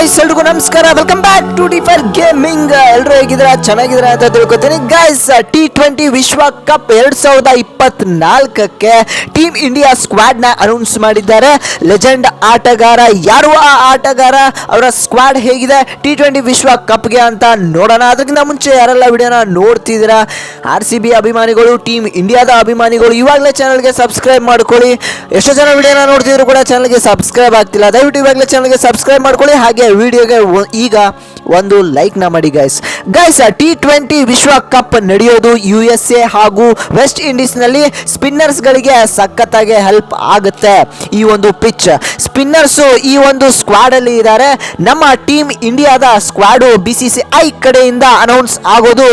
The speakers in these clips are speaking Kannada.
ಗೈಸ್ ಎಲ್ರಿಗೂ ನಮಸ್ಕಾರ. Welcome back to D for gaming ಎಲ್ಲರೂ ಹೇಗಿದ್ರ ಚೆನ್ನಾಗಿದ್ರ ಅಂತ ತಿಳ್ಕೊತೀನಿ. ಗೈಸ್ ಟಿ ಟ್ವೆಂಟಿ ವಿಶ್ವ ಕಪ್ ಎರಡ್ ಸಾವಿರದ ಇಪ್ಪತ್ನಾಲ್ಕಕ್ಕೆ ಟೀಮ್ ಇಂಡಿಯಾ ಸ್ಕ್ವಾಡ್ನ ಅನೌನ್ಸ್ ಮಾಡಿದ್ದಾರೆ. ಲೆಜೆಂಡ್ ಆಟಗಾರ ಯಾರು? ಆ ಆಟಗಾರ ಅವರ ಸ್ಕ್ವಾಡ್ ಹೇಗಿದೆ? ಟಿ ಟ್ವೆಂಟಿ ವಿಶ್ವ ಕಪ್ಗೆ ಅಂತ ನೋಡೋಣ. ಅದಕ್ಕಿಂತ ಮುಂಚೆ ಯಾರೆಲ್ಲ ವಿಡಿಯೋನ ನೋಡ್ತಿದ್ದೀರಾ? ಆರ್ ಸಿ ಬಿ ಅಭಿಮಾನಿಗಳು ಟೀಮ್ ಇಂಡಿಯಾದ ಅಭಿಮಾನಿಗಳು, ಇವಾಗಲೇ ಚಾನಲ್ಗೆ ಸಬ್ಸ್ಕ್ರೈಬ್ ಮಾಡ್ಕೊಳ್ಳಿ. ಎಷ್ಟೋ ಜನ ವಿಡಿಯೋನ ನೋಡ್ತಿದ್ರು ಕೂಡ ಚಾನಲ್ಗೆ ಸಬ್ಸ್ಕ್ರೈಬ್ ಆಗ್ತಿಲ್ಲ. ದಯವಿಟ್ಟು ಇವಾಗಲೇ ಚಾನಲ್ಗೆ ಸಬ್ಸ್ಕ್ರೈಬ್ ಮಾಡ್ಕೊಳ್ಳಿ. ಹಾಗೆ ವಿಡಿಯೋಗೆ ಈಗ ಒಂದು ಲೈಕ್ನ ಮಾಡಿ ಗೈಸ್ ಗೈಸ್ ಟಿ ಟ್ವೆಂಟಿ ವಿಶ್ವಕಪ್ ನಡೆಯೋದು ಯು ಎಸ್ ಎ ಹಾಗೂ ವೆಸ್ಟ್ ಇಂಡೀಸ್ನಲ್ಲಿ ಸ್ಪಿನ್ನರ್ಸ್ಗಳಿಗೆ ಸ್ಪಿನ್ನರ್ಸ್ ಗಳಿಗೆ ಸಖತ್ತಾಗಿ ಹೆಲ್ಪ್ ಆಗುತ್ತೆ ಈ ಒಂದು ಪಿಚ್ ಸ್ಪಿನ್ನರ್ಸ್ ಈ ಒಂದು ಸ್ಕ್ವಾಡ್ ಅಲ್ಲಿ ಇದ್ದಾರೆ. ನಮ್ಮ ಟೀಮ್ ಇಂಡಿಯಾದ squad B C C I ಕಡೆಯಿಂದ ಅನೌನ್ಸ್ ಆಗೋದು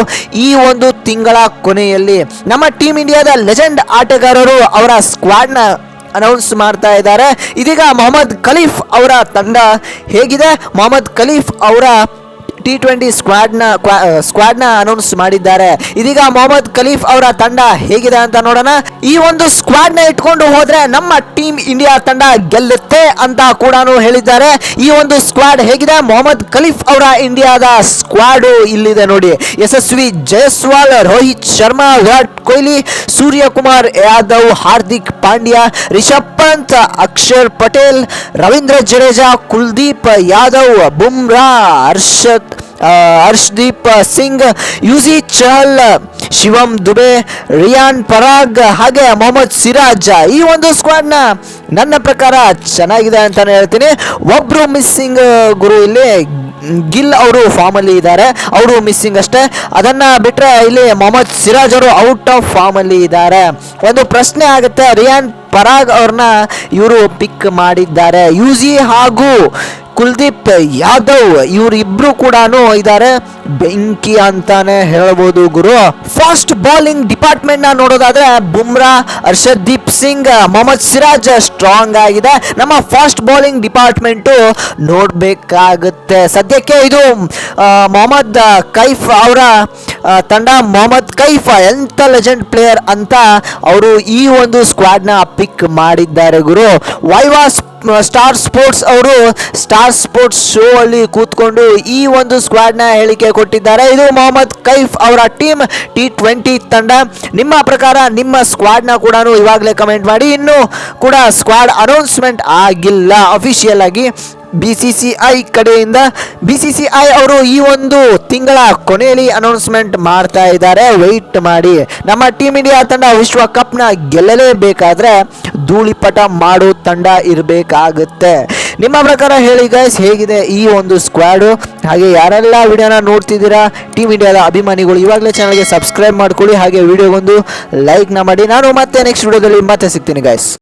ಈ ಒಂದು ತಿಂಗಳ ಕೊನೆಯಲ್ಲಿ. ನಮ್ಮ ಟೀಮ್ ಇಂಡಿಯಾದ ಲೆಜೆಂಡ್ ಆಟಗಾರರು ಅವರ ಸ್ಕ್ವಾಡ್ನ ಅನೌನ್ಸ್ ಮಾಡ್ತಾ ಇದ್ದಾರೆ. ಇದೀಗ ಮೊಹಮ್ಮದ್ ಖಲೀಫ್ ಅವರ ತಂಡ ಹೇಗಿದೆ? ಮೊಹಮ್ಮದ್ ಖಲೀಫ್ ಅವರ ಟಿ ಟ್ವೆಂಟಿ ಸ್ಕ್ವಾಡ್ನ ಸ್ಕ್ವಾಡ್ನ ಅನೌನ್ಸ್ ಮಾಡಿದ್ದಾರೆ. ಇದೀಗ ಮೊಹಮ್ಮದ್ ಖಲೀಫ್ ಅವರ ತಂಡ ಹೇಗಿದೆ ಅಂತ ನೋಡೋಣ. ಈ ಒಂದು ಸ್ಕ್ವಾಡ್ನ ಇಟ್ಕೊಂಡು ಹೋದ್ರೆ ನಮ್ಮ ಟೀಮ್ ಇಂಡಿಯಾ ತಂಡ ಗೆಲ್ಲುತ್ತೆ ಅಂತ ಕೂಡ ಹೇಳಿದ್ದಾರೆ. ಈ ಒಂದು ಸ್ಕ್ವಾಡ್ ಹೇಗಿದೆ? ಮೊಹಮ್ಮದ್ ಖಲೀಫ್ ಅವರ ಇಂಡಿಯಾದ ಸ್ಕ್ವಾಡು ಇಲ್ಲಿದೆ ನೋಡಿ. ಯಶಸ್ವಿ ಜಯಸ್ವಾಲ್ ರೋಹಿತ್ ಶರ್ಮಾ, ವಿರಾಟ್ ಕೊಹ್ಲಿ, ಸೂರ್ಯಕುಮಾರ್ ಯಾದವ್, ಹಾರ್ದಿಕ್ ಪಾಂಡ್ಯ ರಿಷಬ್ ಪಂತ್ ಅಕ್ಷರ್ ಪಟೇಲ್ ರವೀಂದ್ರ ಜಡೇಜಾ ಕುಲ್ದೀಪ್ ಯಾದವ್ ಬುಮ್ರಾ ಹರ್ಷತ್ ಆ, ಹರ್ಷದೀಪ್ ಸಿಂಗ್ ಯುಜಿ ಚಹಲ್ ಶಿವಮ್ ದುಬೆ, ರಿಯಾನ್ ಪರಾಗ್ ಹಾಗೆ ಮೊಹಮ್ಮದ್ ಸಿರಾಜ್. ಈ ಒಂದು ಸ್ಕ್ವಾಡ್ನ ನನ್ನ ಪ್ರಕಾರ ಚೆನ್ನಾಗಿದೆ ಅಂತಾನೆ ಹೇಳ್ತೀನಿ. ಒಬ್ರು ಮಿಸ್ಸಿಂಗ್ ಗುರು ಇಲ್ಲಿ ಗಿಲ್ ಅವರು ಫಾರ್ಮ್ ಅಲ್ಲಿ ಇದ್ದಾರೆ. ಅವರು ಮಿಸ್ಸಿಂಗ್ ಅಷ್ಟೇ. ಅದನ್ನ ಬಿಟ್ರೆ ಇಲ್ಲಿ ಮೊಹಮ್ಮದ್ ಸಿರಾಜ್ ಅವರು ಔಟ್ ಆಫ್ ಫಾರ್ಮ್ ಅಲ್ಲಿ ಇದ್ದಾರೆ. ಒಂದು ಪ್ರಶ್ನೆ ಆಗುತ್ತೆ. ರಿಯಾನ್ ಪರಾಗ್ ಅವ್ರನ್ನ ಇವರು ಪಿಕ್ ಮಾಡಿದ್ದಾರೆ. ಯುಜಿ ಹಾಗೂ ಕುಲ್ದೀಪ್ ಯಾದವ್ ಇವರಿಬ್ರು ಕೂಡ ಇದ್ದಾರೆ ಬೆಂಕಿ ಅಂತಾನೆ ಹೇಳ್ಬೋದು ಗುರು. ಫಾಸ್ಟ್ ಬೌಲಿಂಗ್ ಡಿಪಾರ್ಟ್ಮೆಂಟ್ನ ನೋಡೋದಾದ್ರೆ ಬುಮ್ರಾ ಹರ್ಷದೀಪ್ ಸಿಂಗ್, ಮೊಹಮ್ಮದ್ ಸಿರಾಜ್ ಸ್ಟ್ರಾಂಗ್ ಆಗಿದೆ. ನಮ್ಮ ಫಾಸ್ಟ್ ಬೌಲಿಂಗ್ ಡಿಪಾರ್ಟ್ಮೆಂಟು ನೋಡಬೇಕಾಗುತ್ತೆ. ಸದ್ಯಕ್ಕೆ ಇದು ಮೊಹಮ್ಮದ್ ಕೈಫ್ ಅವರ ತಂಡ ಮೊಹಮ್ಮದ್ ಕೈಫ್ ಎಂಥ ಲೆಜೆಂಡ್ ಪ್ಲೇಯರ್ ಅಂತ ಅವರು ಈ ಒಂದು ಸ್ಕ್ವಾಡ್ನ ಪಿಕ್ ಮಾಡಿದ್ದಾರೆ ಗುರು. ವೈವಾಸ್ ಸ್ಟಾರ್ ಸ್ಪೋರ್ಟ್ಸ್ ಅವರು ಸ್ಟಾರ್ ಸ್ಪೋರ್ಟ್ಸ್ ಶೋ ಅಲ್ಲಿ ಕೂತ್ಕೊಂಡು ಈ ಒಂದು ಸ್ಕ್ವಾಡ್ನ ಹೇಳಿಕೆ ಕೊಟ್ಟಿದ್ದಾರೆ. ಇದು ಮೊಹಮ್ಮದ್ ಕೈಫ್ ಅವರ ಟೀಮ್ ಟಿ ಟ್ವೆಂಟಿ ತಂಡ. ನಿಮ್ಮ ಪ್ರಕಾರ ನಿಮ್ಮ ಸ್ಕ್ವಾಡ್ನ ಕೂಡ ಇವಾಗಲೇ ಕಮೆಂಟ್ ಮಾಡಿ. ಇನ್ನು ಕೂಡ ಸ್ಕ್ವಾಡ್ ಅನೌನ್ಸ್ಮೆಂಟ್ ಆಗಿಲ್ಲ. ಅಫಿಷಿಯಲ್ ಆಗಿ ಬಿ ಸಿ ಸಿ ಐ ಕಡೆಯಿಂದ ಬಿ ಸಿ ಸಿ ಐ ಅವರು ಈ ಒಂದು ತಿಂಗಳ ಕೊನೆಯಲ್ಲಿ ಅನೌನ್ಸ್ಮೆಂಟ್ ಮಾಡ್ತಾ ಇದ್ದಾರೆ. ವೆಯ್ಟ್ ಮಾಡಿ. ನಮ್ಮ ಟೀಮ್ ಇಂಡಿಯಾ ತಂಡ ವಿಶ್ವಕಪ್ನ ಗೆಲ್ಲಲೇಬೇಕಾದ್ರೆ ಧೂಳಿಪಟ ಮಾಡೋ ತಂಡ ಇರಬೇಕಾಗುತ್ತೆ. ನಿಮ್ಮ ಪ್ರಕಾರ ಹೇಳಿ ಗೈಸ್ ಹೇಗಿದೆ ಈ ಒಂದು ಸ್ಕ್ವಾಡು ಹಾಗೆ ಯಾರೆಲ್ಲ ವಿಡಿಯೋನ ನೋಡ್ತಿದ್ದೀರಾ ಟೀಮ್ ಇಂಡಿಯಾದ ಅಭಿಮಾನಿಗಳು, ಇವಾಗಲೇ ಚಾನಲ್ಗೆ ಸಬ್ಸ್ಕ್ರೈಬ್ ಮಾಡ್ಕೊಳ್ಳಿ. ಹಾಗೆ ವಿಡಿಯೋಗೊಂದು ಲೈಕ್ನ ಮಾಡಿ. ನಾನು ಮತ್ತೆ ನೆಕ್ಸ್ಟ್ ವಿಡಿಯೋದಲ್ಲಿ ಮತ್ತೆ ಸಿಗ್ತೀನಿ ಗೈಸ್